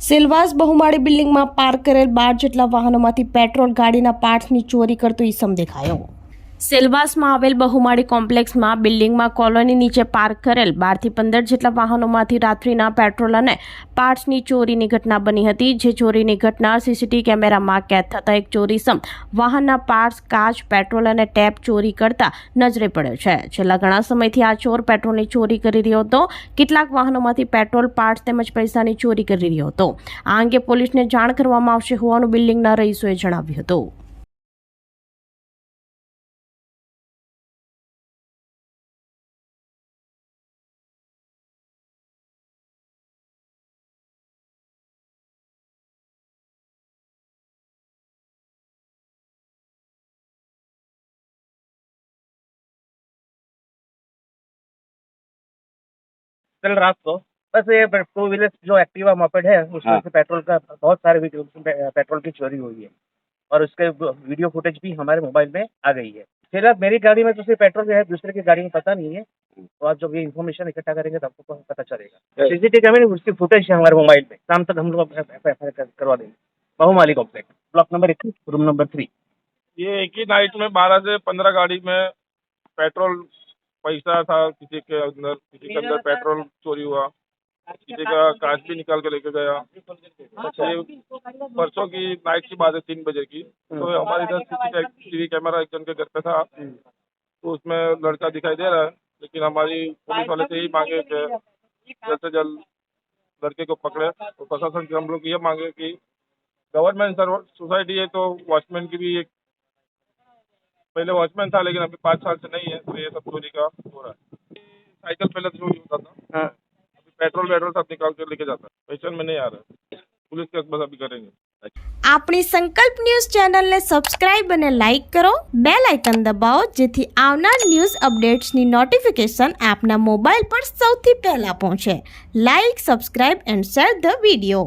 સિલવાસ બહુમાળી બિલ્ડિંગમાં પાર્ક કરેલ બાર જેટલા વાહનોમાંથી પેટ્રોલ ગાડીના પાર્ટસની ચોરી કરતો ઈસમ દેખાયો સેલવાસમાં આવેલ બહુમાળી કોમ્પ્લેક્સમાં બિલ્ડિંગમાં કોલોની નીચે પાર્ક કરેલ બારથી પંદર જેટલા વાહનોમાંથી રાત્રિના પેટ્રોલ અને પાર્ટ્સની ચોરીની ઘટના બની હતી, જે ચોરીની ઘટના સીસીટીવી કેમેરામાં કેદ થતાં એક ચોરીસમ વાહનના પાર્ટ્સ, કાચ, પેટ્રોલ અને ટેપ ચોરી કરતા નજરે પડ્યો છે. છેલ્લા ઘણા સમયથી આ ચોર પેટ્રોલની ચોરી કરી રહ્યો હતો. કેટલાક વાહનોમાંથી પેટ્રોલ, પાર્ટ્સ તેમજ પૈસાની ચોરી કરી રહ્યો હતો. આ અંગે પોલીસને જાણ કરવામાં આવશે હોવાનું બિલ્ડિંગના રહીશોએ જણાવ્યું હતું. कल रात को बस ये टू व्हीलर जो एक्टिवा मोपेड है उसमें हाँ। से पेट्रोल का बहुत सारे वीडियो पेट्रोल की चोरी हुई है। और उसके वीडियो फुटेज भी हमारे मोबाइल में आ गई है। फ़िलहाल मेरी गाड़ी में तो सिर्फ़ पेट्रोल है दूसरे की गाड़ी में पता नहीं है। तो आप जब ये इन्फॉर्मेशन इकट्ठा करेंगे तो आपको पता चलेगा। सीसीटीवी कैमरे में उसकी फुटेज है हमारे मोबाइल में। शाम तक हम लोग एफ़ आई आर करवा देंगे। बहुमाली कॉम्प्लेक्स ब्लॉक नंबर इक्कीस रूम नंबर थ्री ये एक ही नाइट में बारह से पंद्रह गाड़ी में पेट्रोल पैसा था किसी के अंदर किसी के अंदर पेट्रोल चोरी हुआ किसी का कांच भी निकाल के लेके गया। परसों की नाइट की बात है तीन बजे की। तो हमारे इधर सीसीटीवी कैमरा एक जन के घर पे था। तो उसमें लड़का दिखाई दे रहा है लेकिन हमारी पुलिस वाले से यही मांगे कि जल्द से जल्द लड़के को पकड़े। तो प्रशासन से हम लोग ये मांगे कि गवर्नमेंट सर्व सोसाइटी है तो वॉचमैन की भी एक पहले वॉचमैन था लेकिन अभी पाँच साल से नहीं है तो ये सब चोरी का हो रहा है साइकिल पहले चोरी होता था हाँ अभी पेट्रोल वेट्रोल सब निकाल कर लेके जाता है पेशन में नहीं आ रहा है पुलिस केस बस अभी करेंगे આપણી સંકલ્પ ન્યૂઝ ચેનલને સબસ્ક્રાઇબ અને લાઇક કરો બે લાઇકન દબાવો જેથી આવનાર ન્યૂઝ અપડેટ્સની નોટિફિકેશન આપના મોબાઈલ પર સૌથી પહેલા પહોંચે like subscribe and share the video